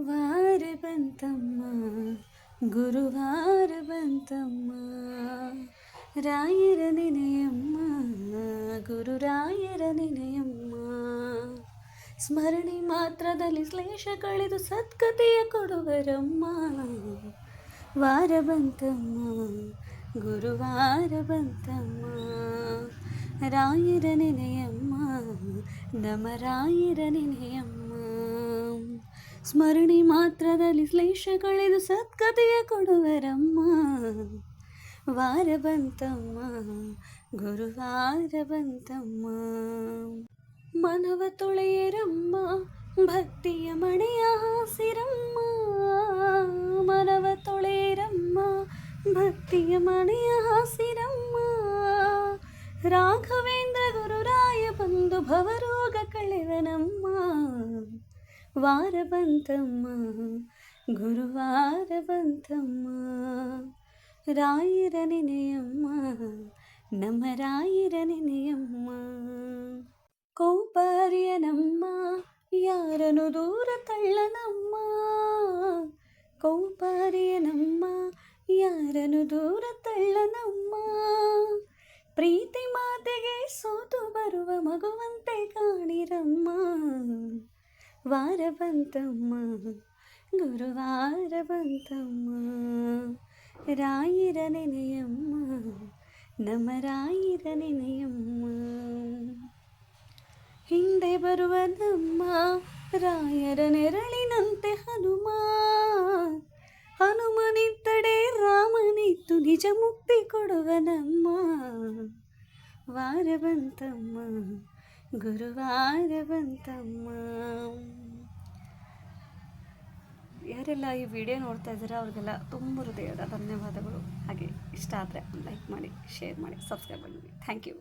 ವಾರ ಬಂತಮ್ಮ, ಗುರುವಾರ ಬಂತಮ್ಮ. ರಾಯರ ನೆನೆಯಮ್ಮ, ಗುರುರಾಯರ ನೆನೆಯಮ್ಮ. ಸ್ಮರಣೆ ಮಾತ್ರದಲ್ಲಿ ಶ್ಲೇಷ ಕಳೆದು ಸತ್ಕತೆಯ ಕೊಡುವರಮ್ಮ. ವಾರ ಬಂತಮ್ಮ, ಗುರುವಾರ ಬಂತಮ್ಮ. ರಾಯರ ನೆನೆಯಮ್ಮ, ನಮ ರಾಯರ ನೆನೆಯಮ್ಮ. ಸ್ಮರಣೆ ಮಾತ್ರದಲ್ಲಿ ಕ್ಲೇಶ ಕಳೆದು ಸದ್ಗತಿಯ ಕೊಡುವರಮ್ಮ ವಾರ ಬಂತಮ್ಮ ಗುರುವಾರ ಬಂತಮ್ಮ ಮನವ ತೊಳೆಯರಮ್ಮ ಭಕ್ತಿಯ ಮಣೆಯ ಹಾಸಿರಮ್ಮ ಮನವ ತೊಳೆಯರಮ್ಮ ಭಕ್ತಿಯ ಮಣೆಯ ಹಾಸಿರಮ್ಮ ರಾಘವೇಂದ್ರ ವಾರ ಬಂತಮ್ಮ ಗುರುವಾರ ಬಂತಮ್ಮ ರಾಯರ ನೆನೆಯಮ್ಮ ನಮ್ಮ ರಾಯರ ನೆನೆಯಮ್ಮ ಕೋಪಾರ್ಯನಮ್ಮ ಯಾರನು ದೂರ ತಳ್ಳನಮ್ಮ ಕೋಪಾರ್ಯನಮ್ಮ ಯಾರನು ದೂರ ತಳ್ಳನಮ್ಮ ಪ್ರೀತಿ ಮಾತೆಗೆ ಸೋತು ಬರುವ ಮಗುವಂತೆ ಕಾಣಿರಮ್ಮ ವಾರ ಬಂತಮ್ಮ ಗುರುವಾರ ಬಂತಮ್ಮ ರಾಯರ ನೆನೆಯಮ್ಮ ನಮ್ಮ ರಾಯರ ನೆನೆಯಮ್ಮ ಹಿಂದೆ ಬರುವ ನಮ್ಮ ರಾಯರ ನೆರಳಿನಂತೆ ಹನುಮ ಹನುಮನಿದ್ದಡೆ ರಾಮನಿತ್ತು ನಿಜ ಮುಕ್ತಿ ಕೊಡುವ ನಮ್ಮ ವಾರ ಬಂತಮ್ಮ ಗುರುವಾರ ಬಂತಮ್ಮ ಯಾರೆಲ್ಲ ಈ ವಿಡಿಯೋ ನೋಡ್ತಾ ಇದ್ದಾರೆ, ಅವ್ರಿಗೆಲ್ಲ ತುಂಬ ಹೃದಯದ ಧನ್ಯವಾದಗಳು. ಹಾಗೆ ಇಷ್ಟ ಆದರೆ ಲೈಕ್ ಮಾಡಿ ಶೇರ್ ಮಾಡಿ ಸಬ್ಸ್ಕ್ರೈಬ್ ಮಾಡಿ. Thank you